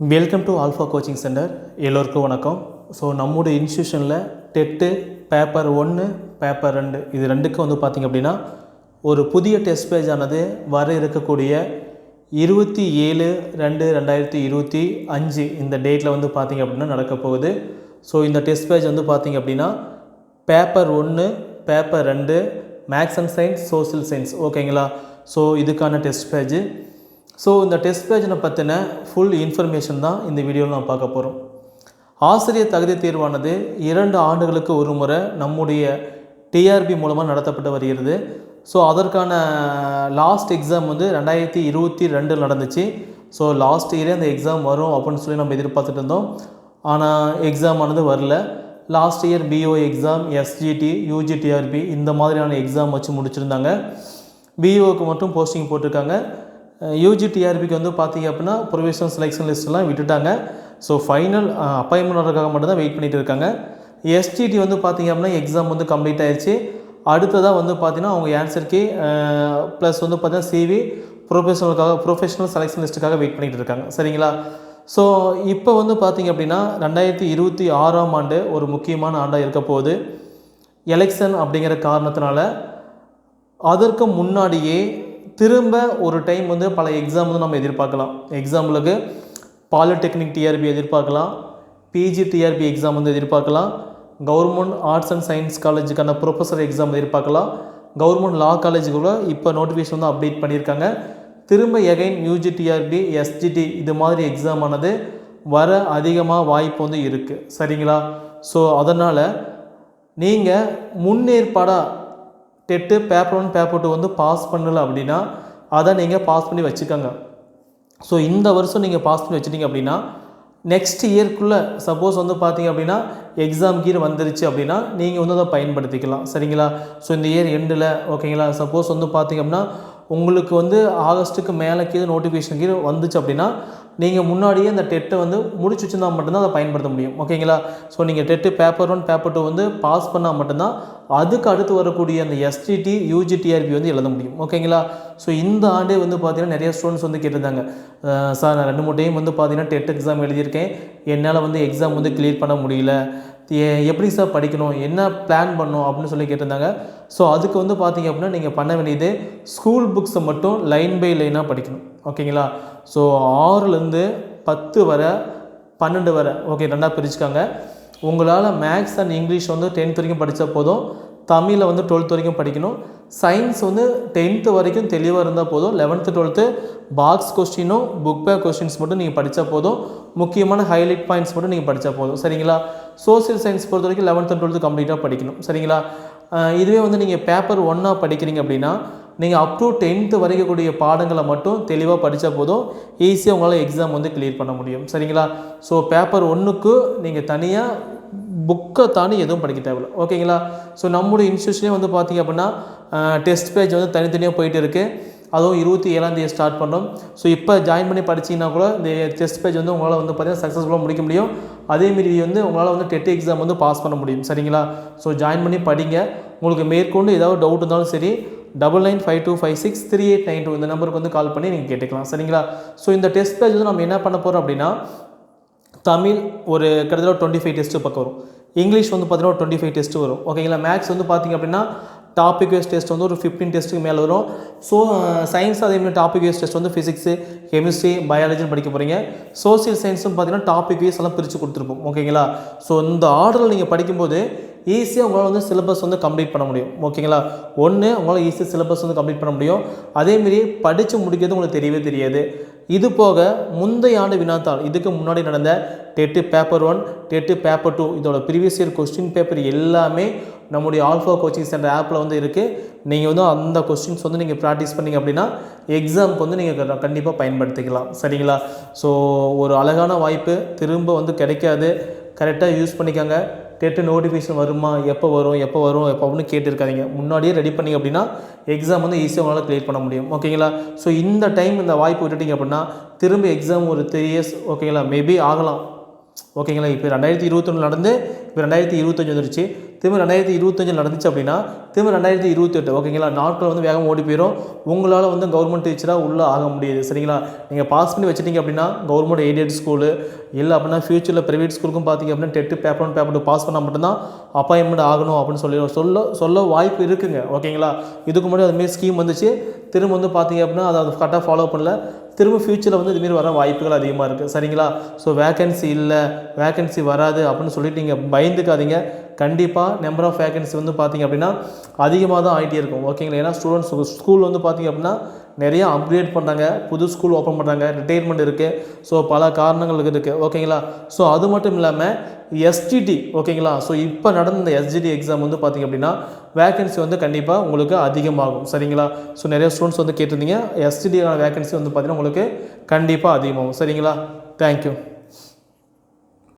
Welcome to Alpha coaching centre எல்லோருக்கும் வணக்கம். So நம்முடைய இன்ஸ்டியூஷனில் டெட்டு பேப்பர் ஒன்று பேப்பர் ரெண்டு இது ரெண்டுக்கும் வந்து பார்த்திங்க அப்படின்னா ஒரு புதிய டெஸ்ட் பேஜ் ஆனது வர இருக்கக்கூடிய இருபத்தி ஏழு ரெண்டு ரெண்டாயிரத்தி இருபத்தி அஞ்சு இந்த டேட்டில் வந்து பார்த்திங்க அப்படின்னா நடக்க போகுது. ஸோ இந்த டெஸ்ட் பேஜ் வந்து பார்த்திங்க அப்படின்னா பேப்பர் ஒன்று பேப்பர் ரெண்டு maths and science social science ஓகேங்களா ஸோ இதுக்கான டெஸ்ட் பேஜ் ஸோ இந்த டெஸ்ட் பேஜினை பற்றின ஃபுல் இன்ஃபர்மேஷன் தான் இந்த வீடியோவில் நான் பார்க்க போகிறோம் ஆசிரியர் தகுதி தேர்வானது இரண்டு ஆண்டுகளுக்கு ஒரு முறை நம்முடைய டிஆர்பி மூலமாக நடத்தப்பட்டு வருகிறது. ஸோ அதற்கான லாஸ்ட் எக்ஸாம் வந்து ரெண்டாயிரத்தி இருபத்தி ரெண்டில் நடந்துச்சு. ஸோ லாஸ்ட் இயரே அந்த எக்ஸாம் வரும் அப்படின்னு சொல்லி நம்ம எதிர்பார்த்துட்டு இருந்தோம். ஆனால் எக்ஸாம் ஆனது வரல. Last year PO exam SGT UGTRB இந்த மாதிரியான எக்ஸாம் வச்சு முடிச்சிருந்தாங்க. பிஓக்கு மட்டும் போஸ்டிங் போட்டிருக்காங்க. யூஜி டிஆர்பிக்கு வந்து பார்த்தீங்க அப்படின்னா ப்ரொவிஷனல் செலெக்ஷன் லிஸ்ட்லாம் விட்டுட்டாங்க. ஸோ ஃபைனல் அப்பாயின்மெண்ட் வரதுக்காக மட்டும்தான் வெயிட் பண்ணிட்டு இருக்காங்க. எஸ்டிடி வந்து பார்த்தீங்க அப்படின்னா எக்ஸாம் வந்து கம்ப்ளீட் ஆயிடுச்சு அடுத்ததாக வந்து பார்த்தீங்கன்னா அவங்க ஆன்சருக்கு ப்ளஸ் வந்து பார்த்தீங்கன்னா சிவி ப்ரொஃபஷனலுக்காக ப்ரொஃபஷனல் செலெக்ஷன் லிஸ்ட்டுக்காக வெயிட் பண்ணிகிட்டு இருக்காங்க. சரிங்களா? ஸோ இப்போ வந்து பார்த்தீங்க அப்படின்னா ரெண்டாயிரத்தி இருபத்தி ஆறாம் ஆண்டு ஒரு முக்கியமான ஆண்டாக இருக்க போகுது. எலெக்ஷன் அப்படிங்கிற காரணத்தினால அதற்கு முன்னாடியே திரும்ப ஒரு டைம் வந்து பல எக்ஸாம் வந்து நம்ம எதிர்பார்க்கலாம். எக்ஸாம்பிளுக்கு பாலிடெக்னிக் டிஆர்பி எதிர்பார்க்கலாம். பிஜி டிஆர்பி எக்ஸாம் வந்து எதிர்பார்க்கலாம். கவர்மெண்ட் ஆர்ட்ஸ் அண்ட் சயின்ஸ் காலேஜுக்கான ப்ரொஃபஸர் எக்ஸாம் எதிர்பார்க்கலாம். கவர்மெண்ட் லா காலேஜுக்குள்ள இப்போ நோட்டிஃபிகேஷன் வந்து அப்டேட் பண்ணியிருக்காங்க. திரும்ப எகைன் யூஜி டிஆர்பி எஸ்ஜிடி இது மாதிரி எக்ஸாம் ஆனது வர அதிகமாக வாய்ப்பு வந்து இருக்குது சரிங்களா? ஸோ அதனால் நீங்கள் முன்னேற்பாடாக TET paper one paper two வந்து பாஸ் பண்ணலை அப்படின்னா அதை நீங்கள் பாஸ் பண்ணி வச்சுக்கோங்க. ஸோ இந்த வருஷம் நீங்கள் பாஸ் பண்ணி வச்சிட்டிங்க அப்படின்னா நெக்ஸ்ட் இயர்க்குள்ளே சப்போஸ் வந்து பார்த்தீங்க அப்படின்னா எக்ஸாம் கீர் வந்துருச்சு அப்படின்னா நீங்கள் வந்து அதை பயன்படுத்திக்கலாம். சரிங்களா? ஸோ இந்த இயர் எண்டில் ஓகேங்களா? சப்போஸ் வந்து பார்த்தீங்க அப்படின்னா உங்களுக்கு வந்து ஆகஸ்ட்டுக்கு மேலே கீழே நோட்டிஃபிகேஷன் கீழே வந்துச்சு அப்படின்னா நீங்கள் முன்னாடியே அந்த டெட்டை வந்து முடிச்சு வச்சுருந்தா மட்டும்தான் அதை பயன்படுத்த முடியும். ஓகேங்களா? ஸோ நீங்கள் TET paper one paper two வந்து பாஸ் பண்ணால் மட்டும்தான் அதுக்கு அடுத்து வரக்கூடிய அந்த எஸ்டிடி யூஜிடிஆர்பி வந்து எழுத முடியும். ஓகேங்களா? ஸோ இந்த ஆண்டே வந்து பார்த்தீங்கன்னா நிறைய ஸ்டூடெண்ட்ஸ் வந்து கேட்டிருந்தாங்க. சார் நான் ரெண்டு மூணு டைம் வந்து பார்த்தீங்கன்னா டெட் எக்ஸாம் எழுதியிருக்கேன். என்னால் வந்து எக்ஸாம் வந்து கிளியர் பண்ண முடியல. எப்படி சார் படிக்கணும்? என்ன பிளான் பண்ணணும்? அப்படின்னு சொல்லி கேட்டிருந்தாங்க. ஸோ அதுக்கு வந்து பார்த்தீங்க அப்படின்னா நீங்கள் பண்ண வேண்டியது ஸ்கூல் புக்ஸை மட்டும் லைன் பை லைனாக படிக்கணும். ஓகேங்களா ஸோ ஆறுலேருந்து பத்து வரை பன்னெண்டு வரை ஓகே ரெண்டாக பிரிச்சுக்காங்க. உங்களால் மேக்ஸ் அண்ட் இங்கிலீஷ் வந்து டென்த் வரைக்கும் படித்தா போதும். தமிழில் வந்து டுவெல்த் வரைக்கும் படிக்கணும். சயின்ஸ் வந்து டென்த்து வரைக்கும் தெளிவாக இருந்தால் போதும். லெவன்த்து டுவெல்த்து பாக்ஸ் கொஸ்டினும் புக் பேக் கொஸ்டின்ஸ் மட்டும் நீங்கள் படித்தா போதும். முக்கியமான ஹைலைட் பாயிண்ட்ஸ் மட்டும் நீங்கள் படித்தா போதும். சரிங்களா? சோஷியல் சயின்ஸ் பொறுத்த வரைக்கும் லெவன்த்து டுவெல்த்து கம்ப்ளீட்டாக படிக்கணும். சரிங்களா? இதுவே வந்து நீங்கள் பேப்பர் ஒன்னாக படிக்கிறீங்க அப்படின்னா நீங்கள் அப் டு டென்த்து வரைக்கக்கூடிய பாடங்களை மட்டும் தெளிவாக படித்தா போதும். ஈஸியாக உங்களால் எக்ஸாம் வந்து கிளியர் பண்ண முடியும். சரிங்களா? ஸோ பேப்பர் ஒன்றுக்கு நீங்கள் தனியாக புக்கை தாண்டி எதுவும் படிக்க தேவையில்ல. ஓகேங்களா ஸோ நம்முடைய இன்ஸ்டியூஷனே வந்து பார்த்திங்க அப்படின்னா டெஸ்ட் பேஜ் வந்து தனித்தனியாக போயிட்டு இருக்குது அதுவும் இருபத்தி ஏழாம் தேதி ஸ்டார்ட் பண்ணோம் ஸோ இப்போ ஜாயின் பண்ணி படிச்சீங்கன்னா கூட இந்த டெஸ்ட் பேஜ் வந்து உங்களால் வந்து பார்த்தீங்கன்னா சக்ஸஸ்ஃபுல்லாக முடிக்க முடியும். அதேமாரி வந்து உங்களால் வந்து டெட் எக்ஸாம் வந்து பாஸ் பண்ண முடியும். சரிங்களா? ஸோ ஜாயின் பண்ணி படிங்க. உங்களுக்கு மேற்கொண்டு ஏதாவது டவுட் இருந்தாலும் சரி double nine five two five six three eight nine two இந்த நம்பருக்கு வந்து கால் பண்ணி நீங்கள் கேட்டுக்கலாம். சரிங்களா? ஸோ இந்த டெஸ்ட் பேஜ் வந்து நம்ம என்ன பண்ண போகிறோம் அப்படின்னா தமிழ் ஒரு கிட்டத்தட்ட டுவெண்ட்டி ஃபைவ் டெஸ்ட்டு பக்கம் வரும். இங்கிலீஷ் வந்து பார்த்தீங்கன்னா ஒரு டுவெண்ட்டி ஃபைவ் டெஸ்ட்டு வரும் ஓகேங்களா மேக்ஸ் வந்து பார்த்தீங்க அப்படின்னா டாபிக் வைஸ் டெஸ்ட் வந்து ஒரு ஃபிஃப்டீன் டெஸ்ட்டுக்கு மேலே வரும். ஸோ சயின்ஸ் அதே மாதிரி டாபிக் வைஸ் டெஸ்ட் வந்து ஃபிசிக்ஸு கெமிஸ்ட்ரி பயாலஜின்னு படிக்க போகிறீங்க சோசியல் சயின்ஸும் பார்த்தீங்கன்னா டாபிக் வைஸ் எல்லாம் பிரித்து கொடுத்துருப்போம். ஓகேங்களா ஸோ இந்த ஆர்டரில் நீங்கள் படிக்கும்போது ஈஸியாக உங்களால் வந்து சிலபஸ் வந்து கம்ப்ளீட் பண்ண முடியும். ஓகேங்களா ஒன்று உங்களால் ஈஸியாக சிலபஸ் வந்து கம்ப்ளீட் பண்ண முடியும். அதேமாரி படித்து முடிக்கிறது உங்களுக்கு தெரியவே தெரியாது. இது போக முந்தைய ஆண்டு வினாத்தாள் இதுக்கு முன்னாடி நடந்த TET paper one TET paper two இதோட ப்ரீவியஸ் இயர் கொஸ்டின் பேப்பர் எல்லாமே நம்முடைய ஆல்ஃபா கோச்சிங் சென்டர் ஆப்பில் வந்து இருக்குது நீங்கள் வந்து அந்த கொஸ்டின்ஸ் வந்து நீங்கள் ப்ராக்டிஸ் பண்ணீங்க அப்படின்னா எக்ஸாமுக்கு வந்து நீங்கள் கண்டிப்பாக பயன்படுத்திக்கலாம். சரிங்களா? ஸோ ஒரு அழகான வாய்ப்பு. திரும்ப வந்து கிடைக்காது. கரெக்டாக யூஸ் பண்ணிக்கோங்க. டெட்டு நோட்டிஃபிகேஷன் வருமா? எப்போ வரும்? எப்போ வரும்? எப்போ அப்படின்னு கேட்டிருக்காதீங்க. முன்னாடியே ரெடி பண்ணீங்க அப்படின்னா எக்ஸாம் வந்து ஈஸியாக உங்களால் கிளியர் பண்ண முடியும். ஓகேங்களா ஸோ இந்த டைம் இந்த வாய்ப்பு விட்டுட்டிங்க அப்படின்னா திரும்ப எக்ஸாம் ஒரு த்ரீ இயர்ஸ் ஓகேங்களா மேபி ஆகலாம். ஓகேங்களா இப்போ ரெண்டாயிரத்தி இருபத்தொன்று நடந்து இப்போ ரெண்டாயிரத்தி இருபத்தஞ்சு வந்துருச்சு. திரும்ப ரெண்டாயிரத்தி இருபத்தஞ்சு நடந்துச்சு அப்படின்னா திரும்ப ரெண்டாயிரத்தி இருபத்தெட்டு ஓகேங்களா நாட்கள் வந்து வேகம் ஓடி போயிடும் உங்களால் வந்து கவர்மெண்ட் டீச்சராக உள்ளே ஆக முடியுது சரிங்களா? நீங்கள் பாஸ் பண்ணி வச்சிட்டீங்க அப்படின்னா கவர்மெண்ட் எய்டட் ஸ்கூலு இல்லை அப்படின்னா ஃபியூச்சரில் ப்ரைவேட் ஸ்கூலுக்கும் பார்த்தீங்க அப்படின்னா TET paper one paper two pass பண்ணால் மட்டும்தான் அப்பாயின்மெண்ட் ஆகணும் அப்படின்னு சொல்லி சொல்ல சொல்ல வாய்ப்பு இருக்குங்க ஓகேங்களா இதுக்கு முன்னாடி அதுமாரி ஸ்கீம் வந்துச்சு. திரும்ப வந்து பார்த்தீங்க அப்படின்னா அதை அது கரெக்டாக ஃபாலோ பண்ணல. திரும்ப ஃப்யூச்சரில் வந்து இதுமாரி வர வாய்ப்புகள் அதிகமாக இருக்குது சரிங்களா? ஸோ வேகன்சி இல்லை வேகன்சி வராது அப்படின்னு சொல்லிட்டு நீங்கள் பயந்துக்காதீங்க. கண்டிப்பாக நம்பர் ஆஃப் வேகன்சி வந்து பார்த்தீங்க அப்படின்னா அதிகமாக தான் ஆகிட்டே இருக்கும் ஓகேங்களா ஏன்னா ஸ்டூடெண்ட்ஸ் ஸ்கூல் வந்து பார்த்தீங்க அப்படின்னா நிறைய அப்கிரேட் பண்ணுறாங்க புது ஸ்கூல் ஓப்பன் பண்ணுறாங்க ரிட்டையர்மெண்ட் இருக்குது ஸோ பல காரணங்கள் இருக்குது ஓகேங்களா ஸோ அது மட்டும் இல்லாமல் எஸ்டிடி ஓகேங்களா ஸோ இப்போ நடந்த இந்த எஸ்டிடி எக்ஸாம் வந்து பார்த்திங்க அப்படின்னா வேகன்சி வந்து கண்டிப்பாக உங்களுக்கு அதிகமாகும். சரிங்களா? ஸோ நிறைய ஸ்டூடெண்ட்ஸ் வந்து கேட்டிருந்தீங்க. எஸ்டிடியான வேகன்சி வந்து பார்த்திங்கன்னா உங்களுக்கு கண்டிப்பாக அதிகமாகும். சரிங்களா? தேங்க்யூ